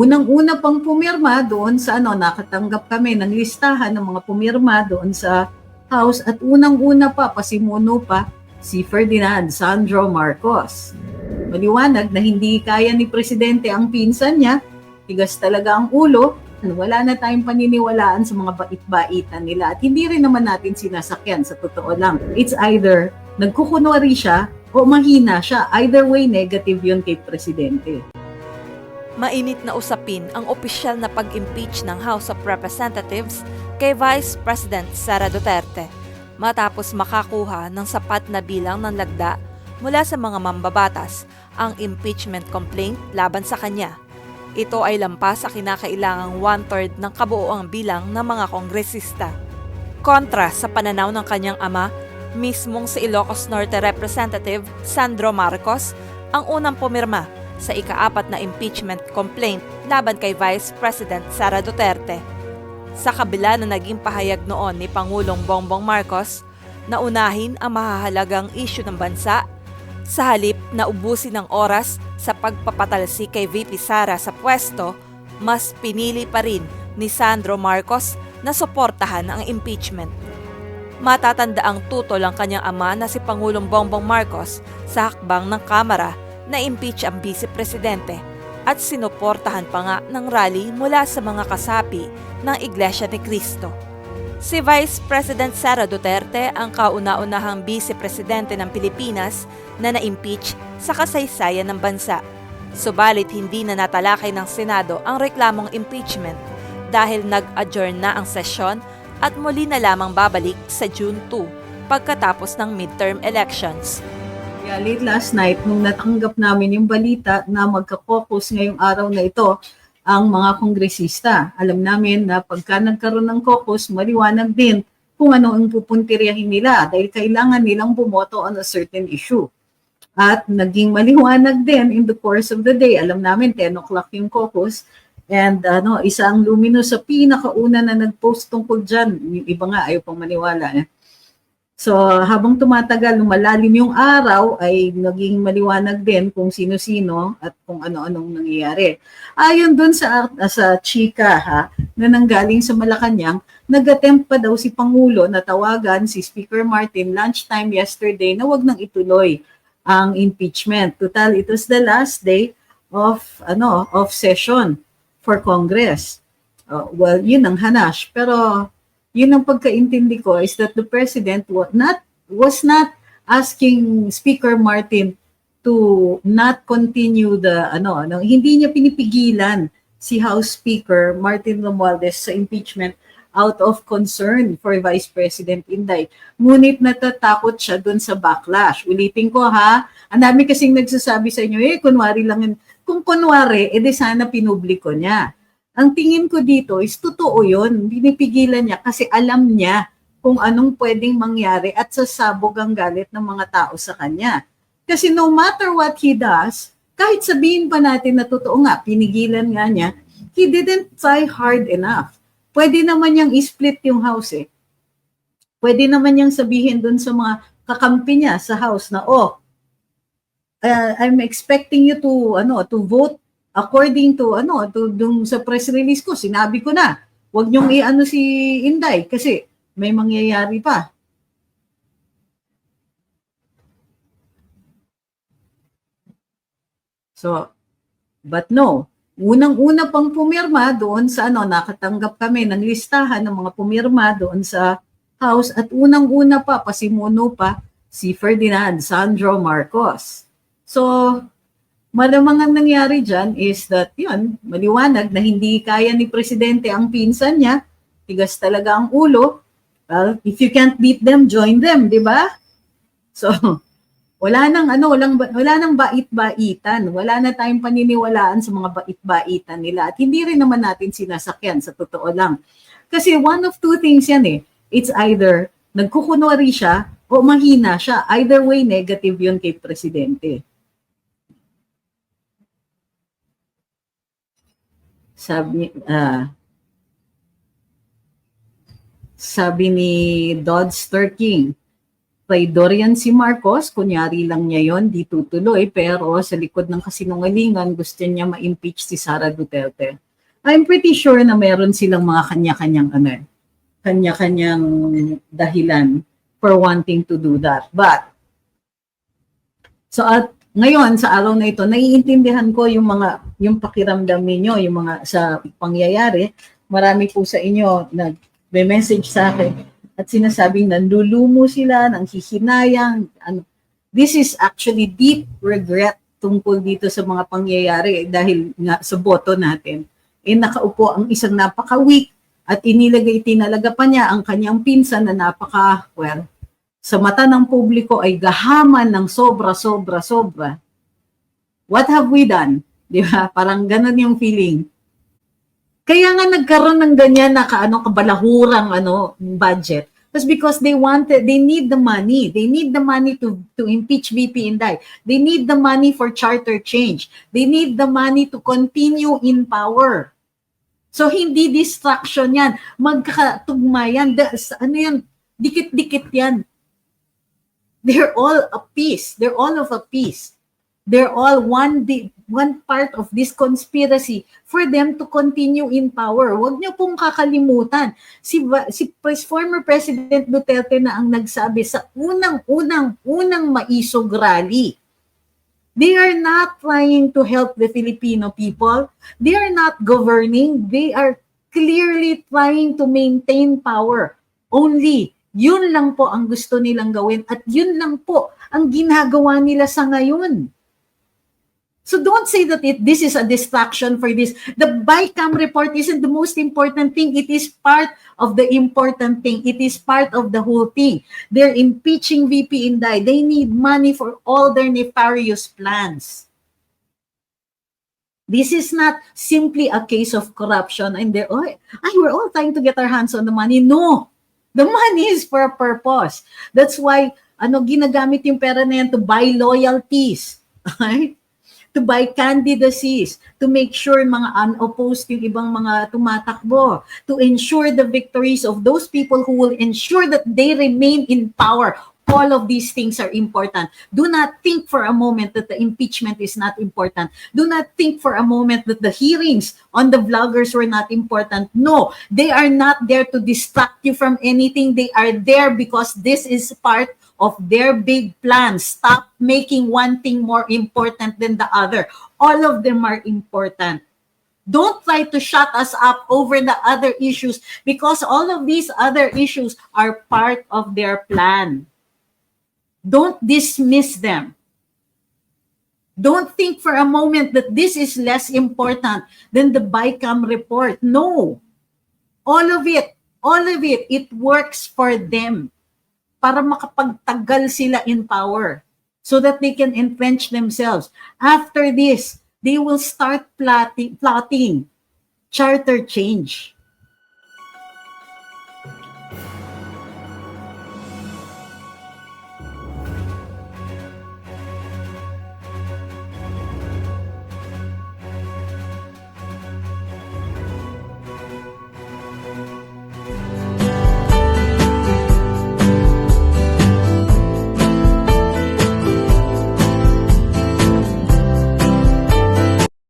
unang-una pang pumirma doon sa ano, nakatanggap kami ng listahan ng mga pumirma doon sa House at unang-una pa, pasimuno pa, si Ferdinand Sandro Marcos. Maliwanag na hindi kaya ni Presidente ang pinsan niya, tigas talaga ang ulo, wala na tayong paniniwalaan sa mga bait-baitan nila at hindi rin naman natin sinasakyan sa totoo lang. It's either nagkukunwari siya o mahina siya. Either way, negative yun kay Presidente. Mainit na usapin ang opisyal na pag-impeach ng House of Representatives kay Vice President Sara Duterte matapos makakuha ng sapat na bilang ng lagda mula sa mga mambabatas ang impeachment complaint laban sa kanya. Ito ay lampas sa kinakailangang one-third ng kabuoang bilang ng mga kongresista. Kontra sa pananaw ng kanyang ama, mismong si Ilocos Norte Representative Sandro Marcos ang unang pumirma sa ikaapat na impeachment complaint laban kay Vice President Sara Duterte. Sa kabila na naging pahayag noon ni Pangulong Bongbong Marcos na unahin ang mahahalagang isyu ng bansa, sa halip na ubusin ng oras sa pagpapatalsi kay VP Sara sa pwesto, mas pinili pa rin ni Sandro Marcos na suportahan ang impeachment. Matatanda ang tutol ang kanyang ama na si Pangulong Bongbong Marcos sa hakbang ng Kamara na impeach ang Vice Presidente at sinuportahan pa nga ng rally mula sa mga kasapi ng Iglesia ni Cristo. Si Vice President Sara Duterte ang kauna-unahang Vice Presidente ng Pilipinas na na-impeach sa kasaysayan ng bansa. Subalit hindi na natalakay ng Senado ang reklamong impeachment dahil nag-adjourn na ang sesyon at muli na lamang babalik sa June 2 pagkatapos ng midterm elections. Yeah, late last night, nung natanggap namin yung balita na magka-caucus ngayong araw na ito, ang mga kongresista. Alam namin na pagka nagkaroon ng caucus, maliwanag din kung ano ang pupuntiryahin nila dahil kailangan nilang bumoto on a certain issue. At naging maliwanag din in the course of the day. Alam namin, 10 o'clock yung caucus. And ano, isa ang luminous sa pinakauna na nag-post tungkol dyan. Yung iba nga, ayaw pang maniwala. Eh. So habang tumatagal, lumalalim yung araw, ay naging maliwanag din kung sino-sino at kung ano-anong nangyayari. Ayon dun sa, sa chika ha, na nanggaling sa Malacanang, nag-attempt pa daw si Pangulo na tawagan si Speaker Martin lunchtime yesterday na wag nang ituloy ang impeachment. Total, it was the last day of ano of session for Congress. Uh, well, yun ang hanash. Pero yun ang pagkaintindi ko is that the president was not was not asking Speaker Martin to not continue the ano ano hindi niya pinipigilan si House Speaker Martin Romualdez sa impeachment out of concern for Vice President Inday. Ngunit natatakot siya dun sa backlash. Ulitin ko ha, ang dami kasing nagsasabi sa inyo, eh, kunwari lang yun. Kung kunwari, edi sana pinubliko niya. Ang tingin ko dito is totoo yun. Binipigilan niya kasi alam niya kung anong pwedeng mangyari at sasabog ang galit ng mga tao sa kanya. Kasi no matter what he does, kahit sabihin pa natin na totoo nga, pinigilan nga niya, he didn't try hard enough. Pwede naman niyang i-split yung house eh. Pwede naman niyang sabihin dun sa mga kakampi niya sa house na, oh, uh, I'm expecting you to, ano, to vote according to ano to dung sa press release ko sinabi ko na wag niyong iano si Inday kasi may mangyayari pa So but no unang-una pang pumirma doon sa ano nakatanggap kami ng listahan ng mga pumirma doon sa house at unang-una pa pasimuno pa si Ferdinand Sandro Marcos. So malamang ang nangyari dyan is that, yun, maliwanag na hindi kaya ni Presidente ang pinsan niya, tigas talaga ang ulo. Well, if you can't beat them, join them, di ba? So, wala nang ano, walang, wala nang bait-baitan. Wala na tayong paniniwalaan sa mga bait-baitan nila. At hindi rin naman natin sinasakyan sa totoo lang. Kasi one of two things yan eh. It's either nagkukunwari siya o mahina siya. Either way, negative yun kay Presidente. Sabi uh, sabi ni Dodster King traidor yan si Marcos, kunyari lang niya yon di tutuloy, pero sa likod ng kasinungalingan, gusto niya ma-impeach si Sara Duterte. I'm pretty sure na meron silang mga kanya-kanyang ano, kanya-kanyang dahilan for wanting to do that. But, so at ngayon, sa araw na ito, naiintindihan ko yung mga, yung pakiramdam ninyo, yung mga sa pangyayari. Marami po sa inyo nag may message sa akin at sinasabing nandulumo sila, nang hihinayang. Ano. This is actually deep regret tungkol dito sa mga pangyayari dahil nga sa boto natin. Eh nakaupo ang isang napaka-weak at inilagay, tinalaga pa niya ang kanyang pinsan na napaka, well, sa mata ng publiko ay gahaman ng sobra, sobra, sobra. What have we done? Di ba? Parang ganun yung feeling. Kaya nga nagkaroon ng ganyan na kaano kabalahurang ano budget. That's because they wanted, they need the money. They need the money to to impeach VP Inday. They need the money for charter change. They need the money to continue in power. So hindi distraction yan. Magkakatugma yan. Da- sa- Ano yan? Dikit-dikit yan. They're all a piece. They're all of a piece. They're all one di- one part of this conspiracy for them to continue in power. Huwag niyo pong kakalimutan. Si, si former President Duterte na ang nagsabi sa unang-unang unang maisog rally. They are not trying to help the Filipino people. They are not governing. They are clearly trying to maintain power. Only yun lang po ang gusto nilang gawin at yun lang po ang ginagawa nila sa ngayon. So don't say that it this is a distraction for this. The BICAM report isn't the most important thing. It is part of the important thing. It is part of the whole thing. They're impeaching VP Inday. They need money for all their nefarious plans. This is not simply a case of corruption and they're, oh, we're all trying to get our hands on the money. No, the money is for a purpose. That's why, ano, ginagamit yung pera na yan to buy loyalties. Okay? to buy candidacies, to make sure mga unopposed yung ibang mga tumatakbo, to ensure the victories of those people who will ensure that they remain in power. All of these things are important. Do not think for a moment that the impeachment is not important. Do not think for a moment that the hearings on the vloggers were not important. No, they are not there to distract you from anything. They are there because this is part of their big plan. Stop making one thing more important than the other. All of them are important. Don't try to shut us up over the other issues because all of these other issues are part of their plan. Don't dismiss them. Don't think for a moment that this is less important than the BICAM report. No. All of it, all of it, it works for them para makapagtagal sila in power so that they can entrench themselves. After this, they will start plotting, plotting charter change.